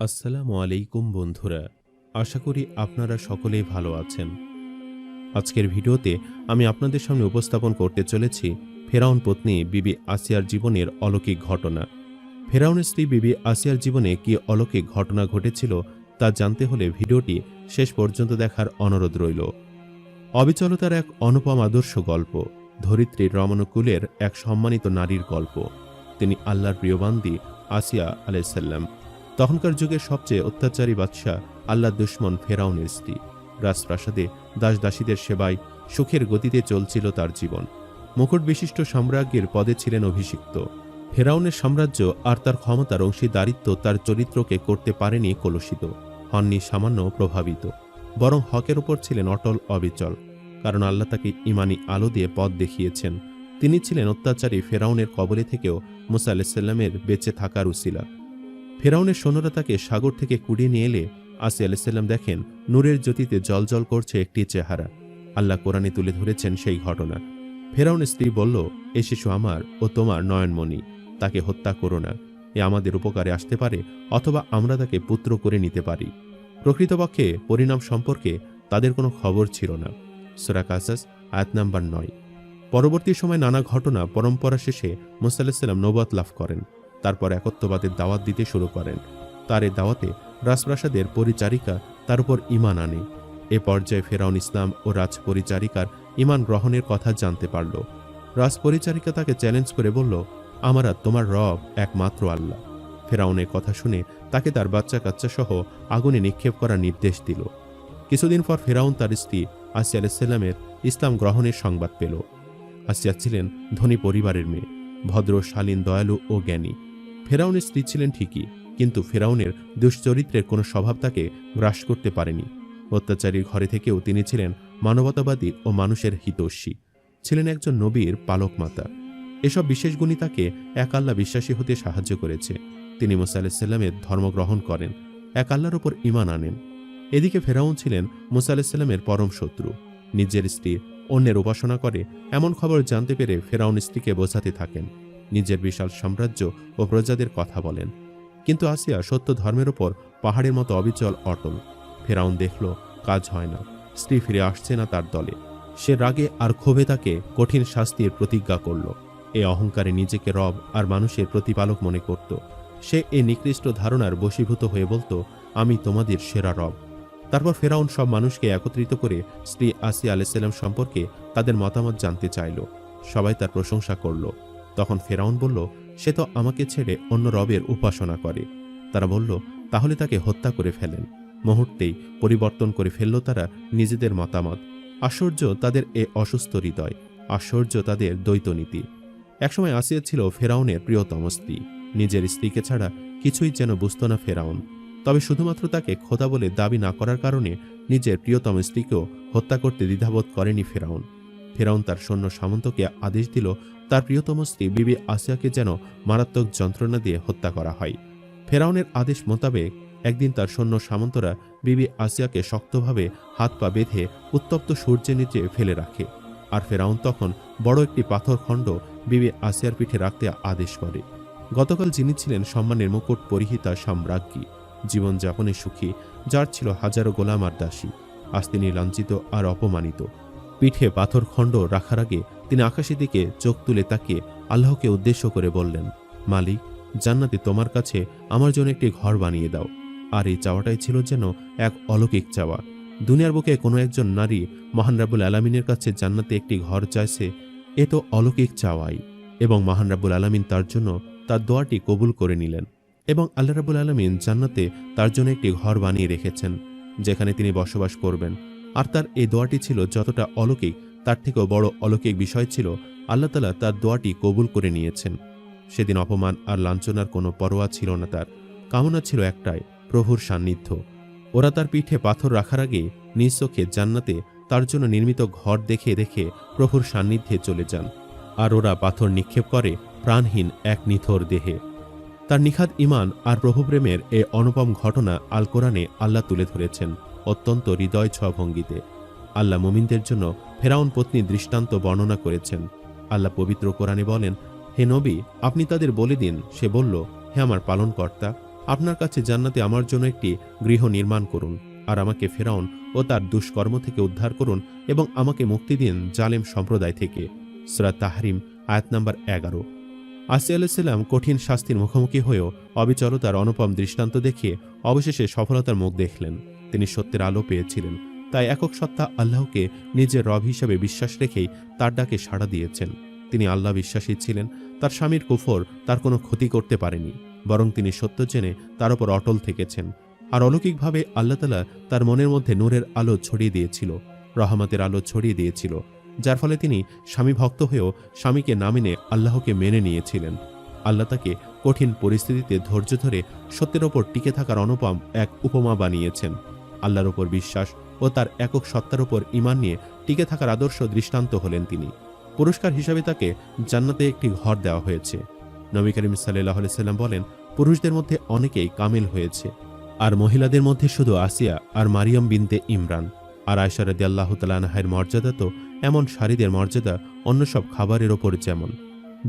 আসসালামু আলাইকুম বন্ধুরা, আশা করি আপনারা সকলেই ভালো আছেন। আজকের ভিডিওতে আমি আপনাদের সামনে উপস্থাপন করতে চলেছি ফেরাউন পত্নী বিবি আসিয়ার জীবনের অলৌকিক ঘটনা। ফেরাউনের স্ত্রী বিবি আসিয়ার জীবনে কি অলৌকিক ঘটনা ঘটেছিল তা জানতে হলে ভিডিওটি শেষ পর্যন্ত দেখার অনুরোধ রইল। অবিচলতার এক অনুপম আদর্শ গল্প ধরিত্রীর রমণকুলের এক সম্মানিত নারীর গল্প। তিনি আল্লাহর প্রিয়বান্দি আসিয়া আলাইসাল্লাম তখনকার যুগে সবচেয়ে অত্যাচারী বাদশাহ আল্লাহ দুশ্মন ফেরাউনের স্ত্রী। রাজপ্রাসাদে দাস দাসীদের সেবায় সুখের গতিতে চলছিল তার জীবন। মুকুট বিশিষ্ট সাম্রাজ্ঞের পদে ছিলেন অভিষিক্ত। ফেরাউনের সাম্রাজ্য আর তার ক্ষমতার অংশীদারিত্ব তার চরিত্রকে করতে পারেনি কলুষিত, হননি সামান্য প্রভাবিত। বরং হকের ওপর ছিলেন অটল অবিচল। কারণ আল্লাহ তাকে ইমানি আলো দিয়ে পথ দেখিয়েছেন। তিনি ছিলেন অত্যাচারী ফেরাউনের কবলে থেকেও মুসা আলাইসাল্লামের বেঁচে থাকার উসিলা। ফেরাউনের সৈন্যরা তাকে সাগর থেকে কুড়িয়ে নিয়ে এলে আসি আলাইসাল্লাম দেখেন, নূরের জ্যোতিতে জলজল করছে একটি চেহারা। আল্লাহ কোরআনে তুলে ধরেছেন সেই ঘটনা। ফেরাউনের স্ত্রী বলল, এ শিশু আমার ও তোমার নয়নমণি, তাকে হত্যা করো না। এ আমাদের উপকারে আসতে পারে অথবা আমরা তাকে পুত্র করে নিতে পারি। প্রকৃতপক্ষে পরিণাম সম্পর্কে তাদের কোনো খবর ছিল না। সুরা কাসাস, আয়াত নাম্বার নয়। পরবর্তী সময় নানা ঘটনা পরম্পরা শেষে মুসাল্লাম নবাত লাভ করেন। তারপর একত্ববাদের দাওয়াত দিতে শুরু করেন। তার এ দাওয়াতে রাজপ্রাসাদের পরিচারিকা তার উপর ইমান আনে। এ পর্যায়ে ফেরাউন ইসলাম ও রাজপরিচারিকার ইমান গ্রহণের কথা জানতে পারল। রাজপরিচারিকা তাকে চ্যালেঞ্জ করে বলল, আমার তোমার রব একমাত্র আল্লাহ। ফেরাউনের কথা শুনে তাকে তার বাচ্চা কাচ্চা সহ আগুনে নিক্ষেপ করার নির্দেশ দিল। কিছুদিন পর ফেরাউন তার স্ত্রী আসিয়া আলাইসাল্লামের ইসলাম গ্রহণের সংবাদ পেল। আসিয়া ছিলেন ধনী পরিবারের মেয়ে, ভদ্র, শালীন, দয়ালু ও জ্ঞানী। ফেরাউনের স্ত্রী ছিলেন ঠিকই, কিন্তু ফেরাউনের দুশ্চরিত্রের কোনো স্বভাব তাকে গ্রাস করতে পারেনি। অত্যাচারীর ঘরে থেকেও তিনি ছিলেন মানবতাবাদী ও মানুষের হিতৈষী। ছিলেন একজন নবীর পালক মাতা এসব বিশেষ গুণই তাকে এক আল্লাহ বিশ্বাসী হতে সাহায্য করেছে। তিনি মুসা আলাহিসাল্লামের ধর্ম গ্রহণ করেন, এক আল্লাহর ওপর ইমান আনেন। এদিকে ফেরাউন ছিলেন মুসা আলাহিসাল্লামের পরম শত্রু। নিজের স্ত্রী অন্যের উপাসনা করে এমন খবর জানতে পেরে ফেরাউন স্ত্রীকে বোঝাতে থাকেন। নিজের বিশাল সাম্রাজ্য ও প্রজাদের কথা বলেন। কিন্তু আসিয়া সত্য ধর্মের ওপর পাহাড়ের মতো অবিচল অটল। ফেরাউন দেখল, কাজ হয় না। স্ত্রী ফিরে আসছে না তার দলে। সে রাগে আর ক্ষোভে তাকে কঠিন শাস্তির প্রতিজ্ঞা করল। এ অহংকারে নিজেকে রব আর মানুষের প্রতিপালক মনে করত। সে এ নিকৃষ্ট ধারণার বশীভূত হয়ে বলতো, আমি তোমাদের সেরা রব। তারপর ফেরাউন সব মানুষকে একত্রিত করে স্ত্রী আসিয়া আলাইসাল্লাম সম্পর্কে তাদের মতামত জানতে চাইল। সবাই তার প্রশংসা করল। তখন ফেরাউন বলল, সে তো আমাকে ছেড়ে অন্য রবের উপাসনা করে। তারা বলল, তাহলে তাকে হত্যা করে ফেলেন। মুহূর্তেই পরিবর্তন করে ফেলল তারা নিজেদের মতামত। আশ্চর্য তাদের এ অসুস্থ হৃদয়, আশ্চর্য তাদের দ্বৈতনীতি। একসময় আসিয়া ছিল ফেরাউনের প্রিয়তম স্ত্রী। নিজের স্ত্রীকে ছাড়া কিছুই যেন বুঝত না ফেরাউন। তবে শুধুমাত্র তাকে খোদা বলে দাবি না করার কারণে নিজের প্রিয়তম স্ত্রীকেও হত্যা করতে দ্বিধাবোধ করেনি ফেরাউন। ফেরাউন তার সৈন্য সামন্তকে আদেশ দিল তার প্রিয়তম স্ত্রী বিবি আসিয়াকে যেন মারাত্মক যন্ত্রণা দিয়ে হত্যা করা হয়। ফেরাউনের আদেশ মোতাবেক একদিন তার সৈন্য সামন্তরা বিবি আসিয়াকে শক্তভাবে হাত পা বেঁধে উত্তপ্ত সূর্যের নিচে ফেলে রাখে। আর ফেরাউন তখন বড় একটি পাথর খণ্ড বিবি আসিয়ার পিঠে রাখতে আদেশ করে। গতকাল যিনি ছিলেন সম্মানের মুকুট পরিহিতা সাম্রাজ্ঞী জীবনযাপনে সুখী, যার ছিল হাজারো গোলাম আর দাসী। আজ তিনি লাঞ্ছিত আর অপমানিত। পিঠে পাথরখণ্ড রাখার আগে তিনি আকাশের দিকে চোখ তুলে তাকিয়ে আল্লাহকে উদ্দেশ্য করে বললেন, মালিক, জান্নাতে তোমার কাছে আমার জন্য একটি ঘর বানিয়ে দাও। আর এই চাওয়াটাই ছিল যেন এক অলৌকিক চাওয়া। দুনিয়ার বুকে কোনো একজন নারী মহান রাবুল আলমিনের কাছে জান্নাতে একটি ঘর চাইছে, এ তো অলৌকিক চাওয়াই। এবং মহান রাবুল আলমিন তার জন্য তার দোয়াটি কবুল করে নিলেন। এবং আল্লাহ রাবুল আলমিন জান্নাতে তার জন্য একটি ঘর বানিয়ে রেখেছেন, যেখানে তিনি বসবাস করবেন। আর তার এই দোয়াটি ছিল যতটা অলৌকিক, তার থেকেও বড় অলৌকিক বিষয় ছিল আল্লাহ তালা তার দোয়াটি কবুল করে নিয়েছেন। সেদিন অপমান আর লাঞ্ছনার কোনো পরোয়া ছিল না তার, কামনা ছিল একটাই, প্রভুর সান্নিধ্য। ওরা তার পিঠে পাথর রাখার আগে নিজ চোখে জান্নাতে তার জন্য নির্মিত ঘর দেখে দেখে প্রভুর সান্নিধ্যে চলে যান। আর ওরা পাথর নিক্ষেপ করে প্রাণহীন এক নিথর দেহে। তার নিখাদ ইমান আর প্রভুপ্রেমের এ অনুপম ঘটনা আল কোরআনে আল্লাহ তুলে ধরেছেন। অত্যন্ত হৃদয় ছ ভঙ্গিতে আল্লাহ মুমিনদের জন্য ফেরাউন পত্নী দৃষ্টান্ত বর্ণনা করেছেন। আল্লাহ পবিত্র কোরআনে বলেন, হে নবী, আপনি তাদের বলে দিন। সে বলল, হে আমার পালনকর্তা, আপনার কাছে জান্নাতে আমার জন্য একটি গৃহ নির্মাণ করুন, আর আমাকে ফেরাউন ও তার দুষ্কর্ম থেকে উদ্ধার করুন এবং আমাকে মুক্তি দিন জালেম সম্প্রদায় থেকে। সুরা তাহরিম, আয়াত নাম্বার এগারো। আসি আলাইসাল্লাম কঠিন শাস্তির মুখোমুখি হয়েও অবিচলতার অনুপম দৃষ্টান্ত দেখিয়ে অবশেষে সফলতার মুখ দেখলেন। তিনি সত্যের আলো পেয়েছিলেন। তাই একক সত্তা আল্লাহকে নিজের রব হিসাবে বিশ্বাস রেখেই তার ডাকে সাড়া দিয়েছেন। তিনি আল্লাহ বিশ্বাসী ছিলেন, তার স্বামীর কুফর তার কোনো ক্ষতি করতে পারেনি, বরং তিনি সত্য জেনে তার উপর অটল থেকেছেন। আর অলৌকিকভাবে আল্লাহ তালা তার মনের মধ্যে নূরের আলো ছড়িয়ে দিয়েছিল, রহমতের আলো ছড়িয়ে দিয়েছিল, যার ফলে তিনি স্বামী ভক্ত হয়েও স্বামীকে না মেনে আল্লাহকে মেনে নিয়েছিলেন। আল্লাহ তাকে কঠিন পরিস্থিতিতে ধৈর্য ধরে সত্যের ওপর টিকে থাকার অনুপম এক উপমা বানিয়েছেন। আল্লাহর ওপর বিশ্বাস ও তার একক সত্তার ওপর ইমান নিয়ে টিকে থাকার আদর্শ দৃষ্টান্ত হলেন তিনি। পুরস্কার হিসাবে তাকে জান্নাতে একটি ঘর দেওয়া হয়েছে। নবী করিম সাল্লাহ সাল্লাম বলেন, পুরুষদের মধ্যে অনেকেই কামিল হয়েছে, আর মহিলাদের মধ্যে শুধু আসিয়া আর মারিয়াম বিনতে ইমরান। আর আয়সারদি আল্লাহ তালাহায়ের মর্যাদা তো এমন শাড়িদের মর্যাদা, অন্য সব খাবারের ওপর যেমন।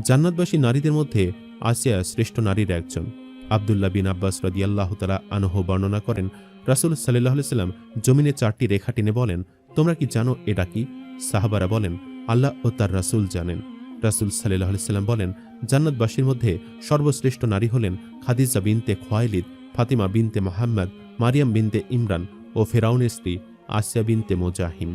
জান্নাতবাসী নারীদের মধ্যে আসিয়া শ্রেষ্ঠ নারীর একজন। আবদুল্লাহ বিন আব্বাস রদি আল্লাহ তালা আনহ বর্ণনা করেন, রাসুল সাল্লাহ সাল্লাম জমিনে চারটি রেখা টেনে বলেন, তোমরা কি জানো এটা কি? সাহাবারা বলেন, আল্লাহ ও তার রাসুল জানেন। রাসুল সাল্লাহ সাল্লাম বলেন, জান্নাতবাসীর মধ্যে সর্বশ্রেষ্ঠ নারী হলেন খাদিজা বিনতে খোয়াইলিদ, ফাতিমা বিনতে মোহাম্মদ, মারিয়াম বিনতে ইমরান ও ফেরাউনের স্ত্রী আসিয়া বিনতে মোজাহিম।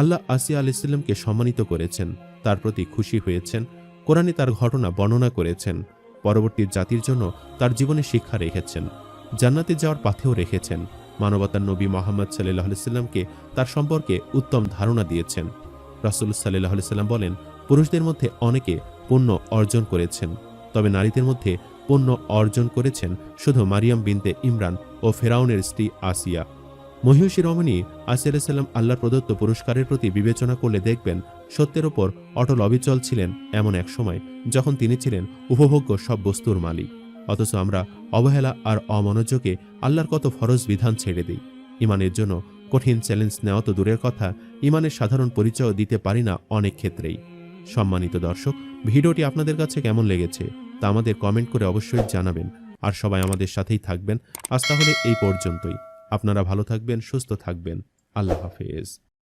আল্লাহ আসিয়া আলাইসাল্লামকে সম্মানিত করেছেন, তার প্রতি খুশি হয়েছেন, কোরআনে তার ঘটনা বর্ণনা করেছেন। পরবর্তী জাতির জন্য তার জীবনে শিক্ষা রেখেছেন। জান্নাতে যাওয়ার পাথেও রেখেছেন। মানবতার নবী মোহাম্মদ সাল্লাহ সাল্লামকে তার সম্পর্কে উত্তম ধারণা দিয়েছেন। রাসুল সাল্লাহ সাল্লাম বলেন, পুরুষদের মধ্যে অনেকে পণ্য অর্জন করেছেন, তবে নারীদের মধ্যে পণ্য অর্জন করেছেন শুধু মারিয়াম বিনতে ইমরান ও ফেরাউনের স্ত্রী আসিয়া। মহিষী রমণী আসিয়া সাল্লাম আল্লাহর প্রদত্ত পুরস্কারের প্রতি বিবেচনা করলে দেখবেন সত্যের ওপর অটল অবিচল ছিলেন এমন এক সময় যখন তিনি ছিলেন উপভোগ্য সব বস্তুর মালিক। অথচ আমরা অবহেলা আর অমনোযোগে আল্লাহর কত ফরজ বিধান ছেড়ে দিই। ইমানের জন্য কঠিন চ্যালেঞ্জ নেওয়া তো দূরের কথা, ইমানের সাধারণ পরিচয় দিতে পারি না অনেক ক্ষেত্রেই। সম্মানিত দর্শক, ভিডিওটি আপনাদের কাছে কেমন লেগেছে তা আমাদের কমেন্ট করে অবশ্যই জানাবেন। আর সবাই আমাদের সাথেই থাকবেন। আজ তাহলে এই পর্যন্তই। আপনারা ভালো থাকবেন, সুস্থ থাকবেন। আল্লাহ হাফেজ।